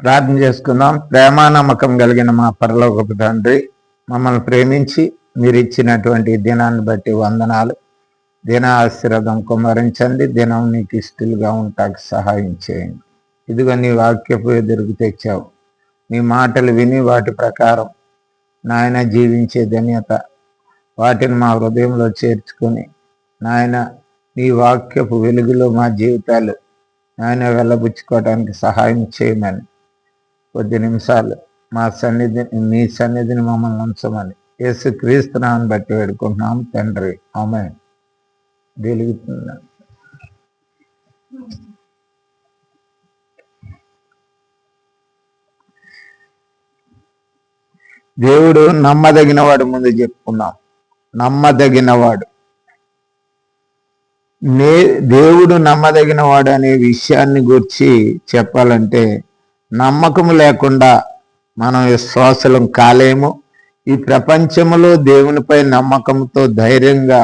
ప్రార్థన చేసుకుందాం. ప్రేమ నమ్మకం కలిగిన మా పరలోకపు తండ్రి మమ్మల్ని ప్రేమించి మీరు ఇచ్చినటువంటి దినాన్ని బట్టి వందనాలు. దిన ఆశీర్వాదం కుమరించండి దినం నీకు ఇష్టలుగా ఉంటాకు సహాయం చేయండి. ఇదిగో నీ వాక్యపు ఎదురుకు తెచ్చావు. నీ మాటలు విని వాటి ప్రకారం నాయన జీవించే ధన్యత వాటిని మా హృదయంలో చేర్చుకొని నాయన నీ వాక్యపు వెలుగులో మా జీవితాలు నాయన వెళ్ళబుచ్చుకోవడానికి సహాయం చేయమని కొద్ది నిమిషాలు మా సన్నిధిని నీ సన్నిధిని మమ్మల్ని ఉంచమని. యేసు క్రీస్తునామని బట్టి వేడుకుంటున్నాం తండ్రి. ఆమె వెలుగుతున్నాం దేవుడు నమ్మదగినవాడు ముందు చెప్పుకున్నాం నమ్మదగినవాడు. నే దేవుడు నమ్మదగినవాడు అనే విషయాన్ని గురించి చెప్పాలంటే నమ్మకం లేకుండా మనం విశ్వాసులం కాలేము. ఈ ప్రపంచంలో దేవునిపై నమ్మకంతో ధైర్యంగా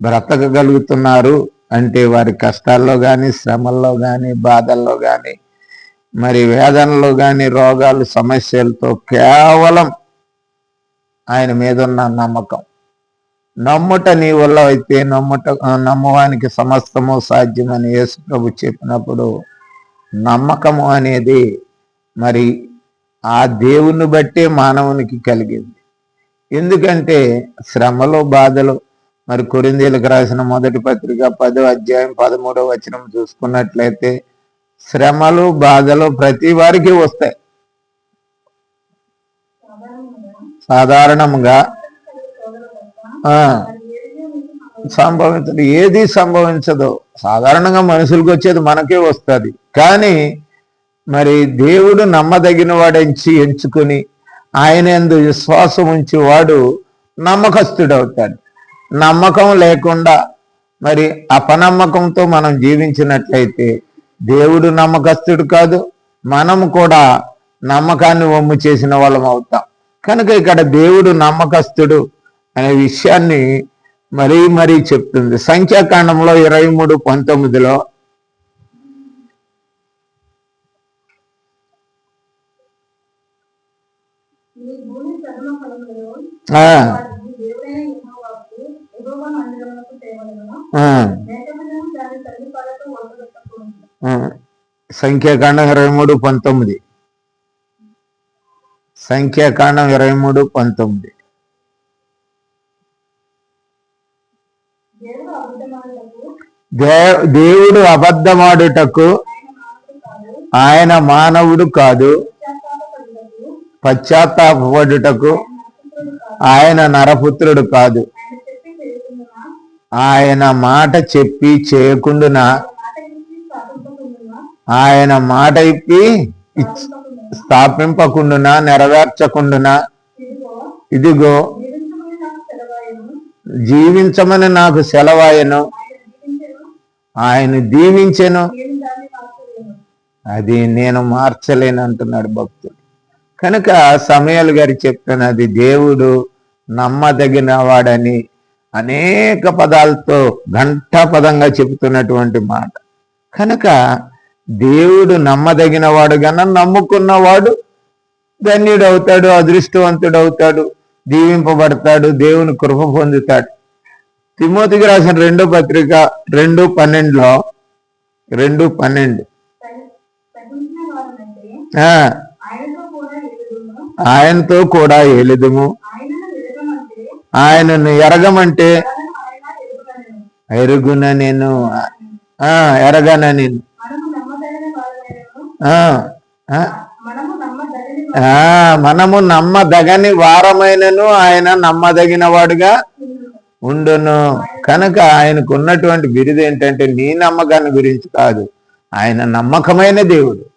బ్రతకగలుగుతున్నారు. అంటే వారి కష్టాల్లో కానీ శ్రమల్లో కానీ బాధల్లో కానీ మరి వేదనలో కానీ రోగాలు సమస్యలతో కేవలం ఆయన మీద ఉన్న నమ్మకం. నమ్ముట నీ వల్ల అయితే నమ్ముట నమ్మవానికి సమస్తము సాధ్యమని యేసు ప్రభు చెప్పినప్పుడు నమ్మకము అనేది మరి ఆ దేవుణ్ణి బట్టే మానవునికి కలిగింది. ఎందుకంటే శ్రమలు బాధలు మరి కొరిందేలకు రాసిన మొదటి పత్రిక పదో అధ్యాయం పదమూడవ వచనం చూసుకున్నట్లయితే శ్రమలు బాధలు ప్రతి వారికి వస్తాయి. సాధారణంగా ఆ సంభవించదు. ఏది సంభవించదు సాధారణంగా మనుషులకు వచ్చేది మనకే వస్తుంది. కానీ మరి దేవుడు నమ్మదగిన వాడించి ఎంచుకుని ఆయన ఎందు విశ్వాసం ఉంచి వాడు నమ్మకస్తుడవుతాడు. నమ్మకం లేకుండా మరి అపనమ్మకంతో మనం జీవించినట్లయితే దేవుడు నమ్మకస్తుడు కాదు మనం కూడా నమ్మకాన్ని వమ్ము చేసిన వాళ్ళం అవుతాం. కనుక ఇక్కడ దేవుడు నమ్మకస్తుడు అనే విషయాన్ని మరీ మరీ చెప్తుంది. సంఖ్యాకాండంలో ఇరవై మూడు పంతొమ్మిదిలో నీ భూమి సర్వ ఫలములలో ఆ, వాటిని దేవుడైన యెహోవాకు యెహోవా మందిరమునకు తేవలెను. ఆ, మేకపిల్లను దాని తల్లి పాలతో వండబెట్టకూడదు. ఆ. సంఖ్యాకాండం ఇరవై మూడు పంతొమ్మిది. సంఖ్యాకాండం ఇరవై మూడు పంతొమ్మిది. దేవుడు అబద్ధమాడుటకు ఆయన మానవుడు కాదు. పశ్చాత్తాపడుటకు ఆయన నరపుత్రుడు కాదు. ఆయన చెప్పి చేయకుండునా, ఆయన మాట చెప్పి చేయకుండా ఆయన మాట ఇప్పి స్థాపింపకుండునా. స్థాపింపకుండున ఇదిగో జీవించమని నాకు సెలవాయెను. సెలవాయను ఆయన ఆయన దీవించెను, అది నేను మార్చలేను అంటున్నాడు భక్తుడు కనుక సమయాలు గారు చెప్తున్నది దేవుడు నమ్మదగిన వాడని అనేక పదాలతో ఘంటాపదంగా చెబుతున్నటువంటి మాట. కనుక దేవుడు నమ్మదగిన వాడు గన నమ్ముకున్నవాడు ధన్యుడు అవుతాడు అదృష్టవంతుడు అవుతాడు దీవింపబడతాడు దేవుని కృప పొందుతాడు. తిమోతికి రాసిన రెండో పత్రిక రెండు పన్నెండులో రెండు పన్నెండు. ఆయనతో కూడా ఏలిదము. ఆయనను ఎరగమంటే ఎరుగున నేను ఆ ఎరగన నేను. ఆ, ఆ, మనము మనము నమ్మదగని వారమైనను ఆయన నమ్మదగిన వాడుగా ఉండును. కనుక ఆయనకు ఉన్నటువంటి బిరుదు ఏంటంటే నీ నమ్మకాన్ని గురించి కాదు. ఆయన నమ్మకమైన దేవుడు.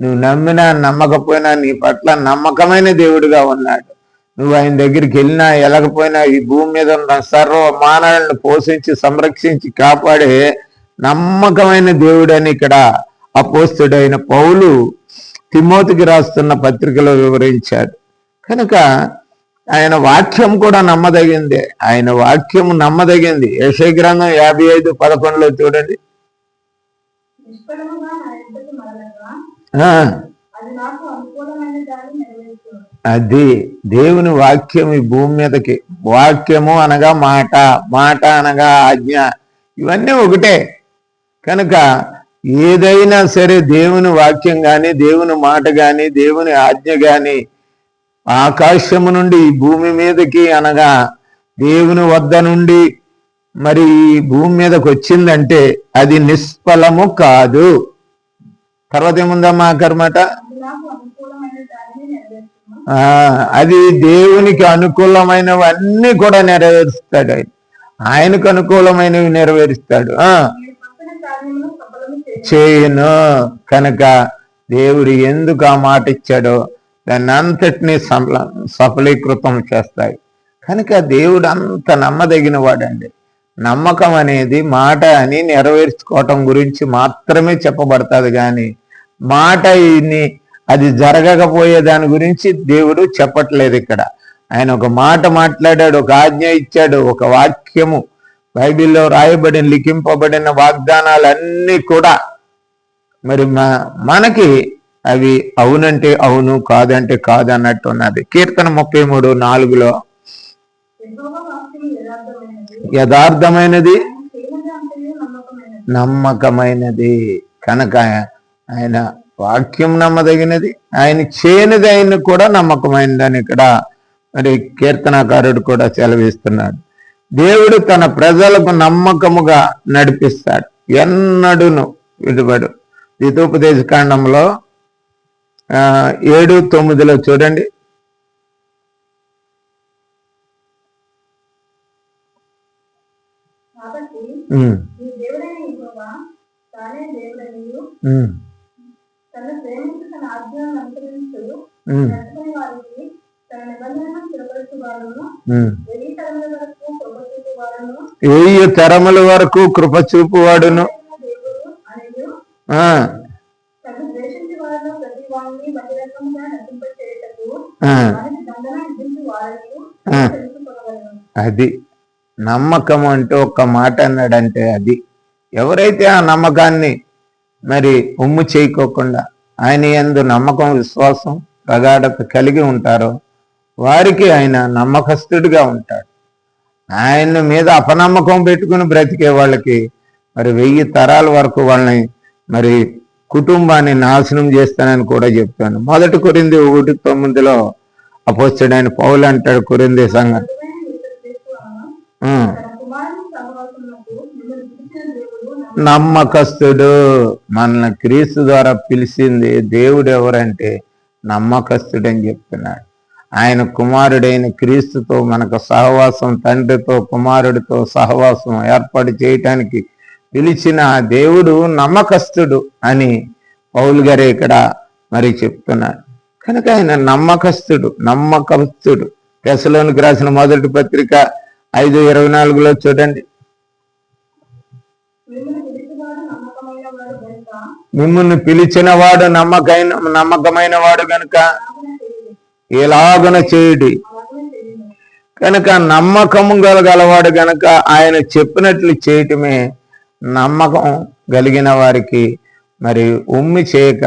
నువ్వు నమ్మినా నమ్మకపోయినా నీ పట్ల నమ్మకమైన దేవుడిగా ఉన్నాడు. నువ్వు ఆయన దగ్గరికి వెళ్ళినా వెళ్ళకపోయినా ఈ భూమి మీద ఉన్న సర్వ మానవులను పోషించి సంరక్షించి కాపాడే నమ్మకమైన దేవుడని ఇక్కడ అపోస్తుడైన పౌలు తిమోతికి రాస్తున్న పత్రికలో వివరించాడు. కనుక ఆయన వాక్యం కూడా నమ్మదగిందే. ఆయన వాక్యం నమ్మదగింది. యశగ్రంథం యాభై ఐదు పదకొండులో చూడండి. అది దేవుని వాక్యం ఈ భూమి మీదకి. వాక్యము అనగా మాట మాట అనగా ఆజ్ఞ. ఇవన్నీ ఒకటే. కనుక ఏదైనా సరే దేవుని వాక్యం కానీ దేవుని మాట కానీ దేవుని ఆజ్ఞ కానీ ఆకాశము నుండి ఈ భూమి మీదకి అనగా దేవుని వద్ద నుండి మరి ఈ భూమి మీదకి వచ్చిందంటే అది నిష్ఫలము కాదు. తర్వాత ఏముందమ్మా కర్మట? అది ఆ, అది దేవునికి అనుకూలమైనవన్నీ కూడా నెరవేరుస్తాడు ఆయన. ఆయనకు అనుకూలమైనవి నెరవేరుస్తాడు. ఆ. చేయను. చేయను కనుక దేవుడు ఎందుకు ఆ మాట ఇచ్చాడో దాన్ని అంతటినీ సఫల సఫలీకృతం చేస్తాయి కనుక దేవుడు అంత నమ్మదగిన వాడండి నమ్మకం అనేది మాట అని నెరవేర్చుకోవటం గురించి మాత్రమే చెప్పబడుతుంది కానీ మాట ఇన్ని అది జరగకపోయే దాని గురించి దేవుడు చెప్పట్లేదు ఇక్కడ. ఆయన ఒక మాట మాట్లాడాడు ఒక ఆజ్ఞ ఇచ్చాడు ఒక వాక్యము. బైబిల్లో రాయబడిన లిఖింపబడిన వాగ్దానాలన్నీ కూడా మరి మనకి అవి అవునంటే అవును కాదంటే కాదు అన్నట్టు ఉన్నది కీర్తన ముప్పై మూడు నాలుగులో యథార్థమైనది. నమ్మకమైనది. కనుక ఆయన వాక్యం నమ్మదగినది. ఆయన చేయనిది ఆయన కూడా నమ్మకమైనదని ఇక్కడ మరి కీర్తనకారుడు కూడా సెలవిస్తున్నాడు. దేవుడు తన ప్రజలకు నమ్మకముగా నడిపిస్తాడు. ఎన్నడును విడుబడు ద్వితోపదేశ కాండంలో ఆ, ఏడు తొమ్మిదిలో చూడండి కాబట్టి ఉమ్, నీ దేవుడైన యెహోవా తానే దేవుడనియు ఉమ్, తన ప్రేమించి తన ఆజ్ఞలను అనుసరించు ఉమ్, నడుచుకుని వారికి తన నిబంధనను స్థిరపరచు వారును ఉమ్. వెయ్యి తరముల వరకు కృప చూపువాడును. అది. నమ్మకం అంటూ ఒక్క మాట అన్నాడంటే అది. ఎవరైతే ఆ నమ్మకాన్ని మరి ఉమ్ము చేయకోకుండా ఆయన ఎందు నమ్మకం విశ్వాసం ప్రగాఢత కలిగి ఉంటారో వారికి ఆయన నమ్మకస్తుడిగా ఉంటాడు. ఆయన మీద అపనమ్మకం పెట్టుకుని బ్రతికే వాళ్ళకి మరి వెయ్యి తరాల వరకు వాళ్ళని మరి కుటుంబాన్ని నాశనం చేస్తానని కూడా చెప్తాను. మొదటి కొరింది ఒకటి తొమ్మిదిలో అపోస్తుడైన పౌలు అంటాడు కొరింది సంఘం. నమ్మకస్తుడు. మనల్ని క్రీస్తు ద్వారా పిలిచింది దేవుడు ఎవరంటే నమ్మకస్తుడు అని చెప్తున్నాడు. ఆయన కుమారుడైన క్రీస్తుతో మనకు సహవాసం తండ్రితో కుమారుడితో సహవాసం ఏర్పాటు చేయటానికి పిలిచిన దేవుడు నమ్మకస్తుడు అని పౌలు గారు ఇక్కడ మరి చెప్తున్నాడు. కనుక ఆయన నమ్మకస్తుడు నమ్మకస్తుడు. దశలోనికి రాసిన మొదటి పత్రిక ఐదు ఇరవై నాలుగులో చూడండి. మిమ్మల్ని నమ్మకమైన పిలిచిన వాడు నమ్మకైన నమ్మకమైన వాడు కనుక అలాగనే చేయుడి. కనుక నమ్మకము గలగలవాడు గనక ఆయన చెప్పినట్లు చేయటమే నమ్మకం కలిగిన వారికి మరి ఉమ్మి చేయక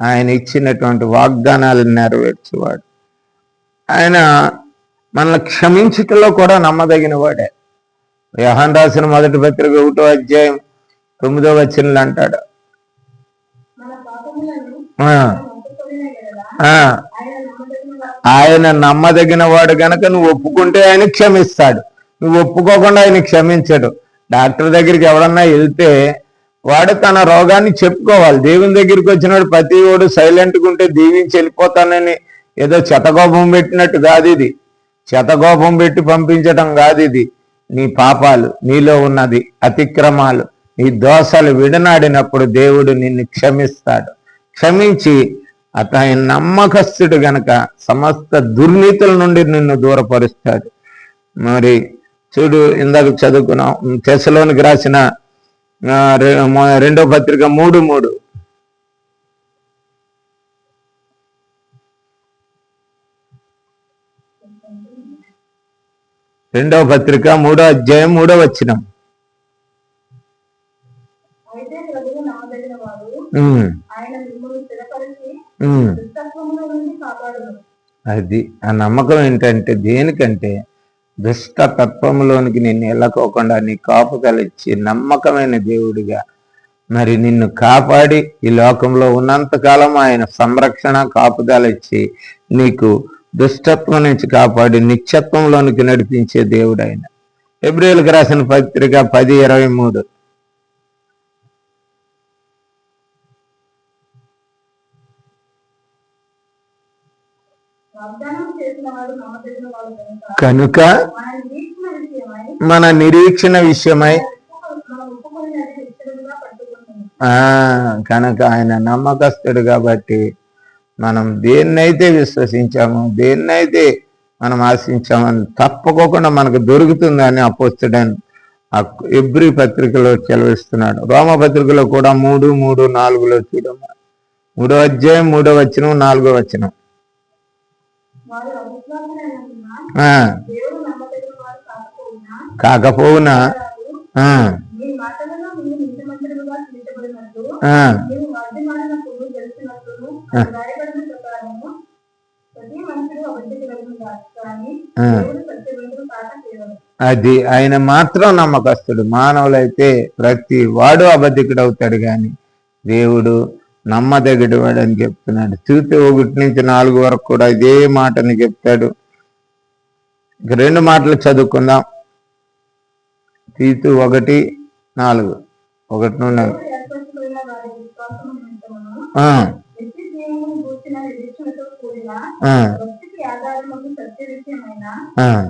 ఆయన ఇచ్చినటువంటి వాగ్దానాలను నెరవేర్చేవాడు. ఆయన మనల్ని క్షమించుటలో కూడా నమ్మదగిన వాడే. యహాన్ రాసిన మొదటి పత్రిక ఒకటో అధ్యాయం తొమ్మిదో వచ్చినలు అంటాడు. ఆ, ఆ, ఆయన నమ్మదగిన వాడు ఆయన గనక నువ్వు ఒప్పుకుంటే ఆయన క్షమిస్తాడు. నువ్వు ఒప్పుకోకుండా ఆయన క్షమించడు. డాక్టర్ దగ్గరికి ఎవడన్నా వెళ్తే వాడు తన రోగాన్ని చెప్పుకోవాలి. దేవుని దగ్గరికి వచ్చినాడు ప్రతి వాడు సైలెంట్గా ఉంటే దీవించి వెళ్ళిపోతానని ఏదో చెతకోపం పెట్టినట్టు కాదు ఇది. చెతకోపం పెట్టి పంపించటం కాదు ఇది. నీ పాపాలు నీలో ఉన్నది అతిక్రమాలు. నీ దోషాలు విడనాడినప్పుడు దేవుడు నిన్ను క్షమిస్తాడు. క్షమించి అతని నమ్మకస్తుడు గనక సమస్త దుర్నీతుల నుండి నిన్ను దూరపరుస్తాడు. మరి చూడు ఇందాక చదువుకున్నాం. తెశలోనికి రాసిన రెండో పత్రిక మూడు మూడు. రెండో పత్రిక మూడో అధ్యాయం మూడో వచ్చినం అది ఆ నమ్మకం ఏంటంటే దేనికంటే దుష్ట తత్వంలోనికి నిన్ను వెళ్ళకోకుండా నీ కాపుదలిచ్చి నమ్మకమైన దేవుడిగా మరి నిన్ను కాపాడి ఈ లోకంలో ఉన్నంతకాలం ఆయన సంరక్షణ కాపుదల ఇచ్చి నీకు దుష్టత్వం నుంచి కాపాడి నిత్యత్వంలోనికి నడిపించే దేవుడు ఆయన ఎబ్రిల్కి రాసిన పత్రిక పది ఇరవై మూడు. కనుక మన నిరీక్షణ విషయమై కనుక ఆయన నమ్మకస్తుడు కాబట్టి మనం దేన్నైతే విశ్వసించామో దేన్నైతే మనం ఆశించామని తప్పకోకుండా మనకు దొరుకుతుందని అపోస్తుడని ఎబ్రి పత్రికలో చెలవిస్తున్నాడు రోమ పత్రికలో కూడా మూడు మూడు నాలుగులో చూడము. మూడో అధ్యాయం మూడో వచనం నాలుగో వచనం. కాకపోవునా? ఆ, అది ఆయన మాత్రం నమ్మకస్తుడు. మానవులైతే ప్రతి వాడు అబద్ధికుడవుతాడు కానీ దేవుడు నమ్మదగిడు వాడు అని చెప్తున్నాడు. చూస్తే ఒకటి నుంచి నాలుగు వరకు కూడా ఇదే మాటని చెప్తాడు. రెండు మాటలు చదువుకుందాం. తీతు ఒకటి నాలుగు. ఒకటి నుండి ఆ, సత్య విషయమైన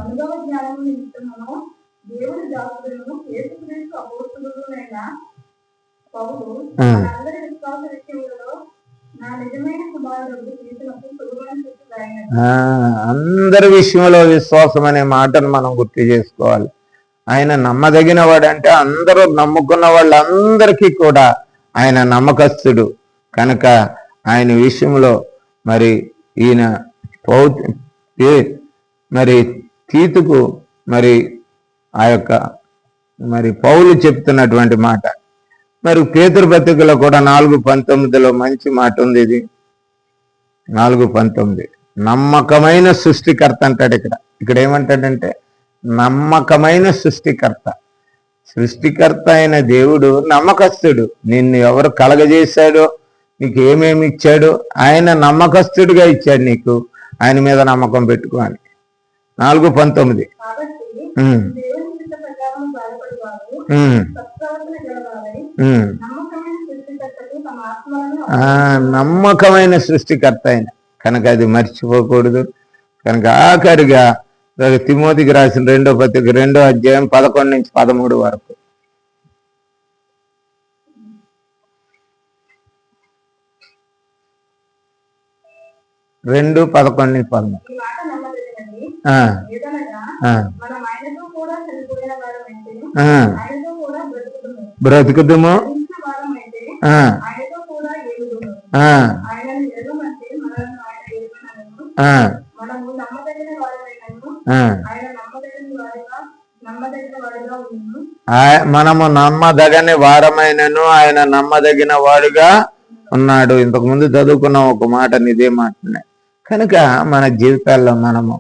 అనుభవ జ్ఞానము నిమిత్తమును దాసులను యేసుక్రీస్తు అపోస్తులైన పౌలు. అందరి విశ్వాస విషయములలో నా నిజమైన కుమారుడు తీసినప్పుడు సులువైన స్థితి రాయినది ఆ, అందరి విషయంలో విశ్వాసం అనే మాటను మనం గుర్తు చేసుకోవాలి. ఆయన నమ్మదగిన వాడంటే అందరూ నమ్ముకున్న వాళ్ళందరికీ కూడా ఆయన నమ్మకస్తుడు. కనుక ఆయన విషయంలో మరి ఈయన మరి తీతుకు మరి ఆ యొక్క మరి పౌలు చెప్తున్నటువంటి మాట. మరి పేతురు బతికలో కూడా నాలుగు పంతొమ్మిదిలో మంచి మాట ఉంది ఇది. నాలుగు పంతొమ్మిది. నమ్మకమైన సృష్టికర్త అంటాడు ఇక్కడ. ఇక్కడ ఏమంటాడంటే నమ్మకమైన సృష్టికర్త. సృష్టికర్త అయిన దేవుడు నమ్మకస్తుడు. నిన్ను ఎవరు కలగజేశాడో నీకు ఏమేమి ఇచ్చాడో ఆయన నమ్మకస్తుడిగా ఇచ్చాడు నీకు. ఆయన మీద నమ్మకం పెట్టుకోవాలి. నాలుగు పంతొమ్మిది. నమ్మకమైన సృష్టికర్త ఆయన. కనుక అది మర్చిపోకూడదు. కనుక ఆఖరిగా తిమోతికి రాసిన రెండో పత్రిక రెండో అధ్యాయం పదకొండు నుంచి పదమూడు వరకు రెండు పదకొండు నుంచి పదమూడు ఈ మాట నమ్మదగినది ఆ, ఏదనగా ఆ, మనం ఆయనతో కూడా చనిపోయిన వారమైతే ఆ. ఆయనతో కూడా బ్రతుకుతున్నాం బ్రతుకుదుము మరణించిన వారమైతే ఆ, ఆయనతో కూడా ఏలుదుము ఆ, ఆయనను ఎరుగమంటే మనల్ని ఆయన ఎరుగనను ఆ, మనము నమ్మదగిన వారమైనను ఆ. ఆయన నమ్మదగిన వారిగా నమ్మదగిన వారిగా ఉన్నాము ఆయ- మనము నమ్మదగని వారమైనను ఆయన నమ్మదగిన వాడుగా ఉన్నాడు. ఇంతకు ముందు చదువుకున్న ఒక మాట ఇదే మాటనే. కనుక మన జీవితాల్లో మనము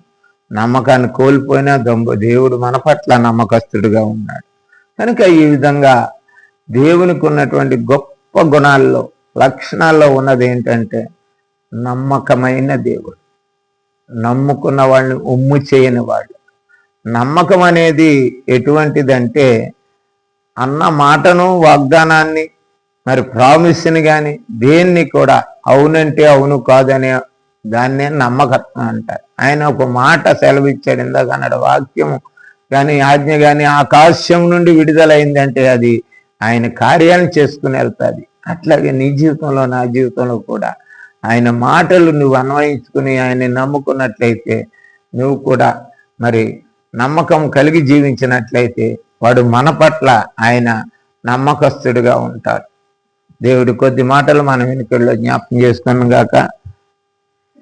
నమ్మకాన్ని కోల్పోయినా దొంగ దేవుడు మన పట్ల నమ్మకస్తుడిగా ఉన్నాడు. కనుక ఈ విధంగా దేవునికి ఉన్నటువంటి గొప్ప గుణాల్లో లక్షణాల్లో ఉన్నది ఏంటంటే నమ్మకమైన దేవుడు. నమ్ముకున్న వాళ్ళని ఉమ్ము చేయని వాళ్ళు నమ్మకం అనేది ఎటువంటిదంటే అన్న మాటను వాగ్దానాన్ని మరి ప్రామిస్ని కానీ దేన్ని కూడా అవునంటే అవును కాదనే దాన్నే నమ్మకత్వం అంటారు. ఆయన ఒక మాట సెలవిచ్చాడు ఇందాక అన్నాడు వాక్యము. కానీ ఆజ్ఞ కానీ ఆకాశం నుండి విడుదలైందంటే అది ఆయన కార్యాలను చేసుకుని వెళ్తుంది. అట్లాగే నీ జీవితంలో నా జీవితంలో కూడా ఆయన మాటలు నువ్వు అన్వయించుకుని ఆయన్ని నమ్ముకున్నట్లయితే నువ్వు కూడా మరి నమ్మకం కలిగి జీవించినట్లయితే వాడు మన పట్ల ఆయన నమ్మకస్తుడిగా ఉంటాడు. దేవుడి కొద్ది మాటలు మన వెనుకల్లో జ్ఞాపకం చేసుకున్నాం గాక.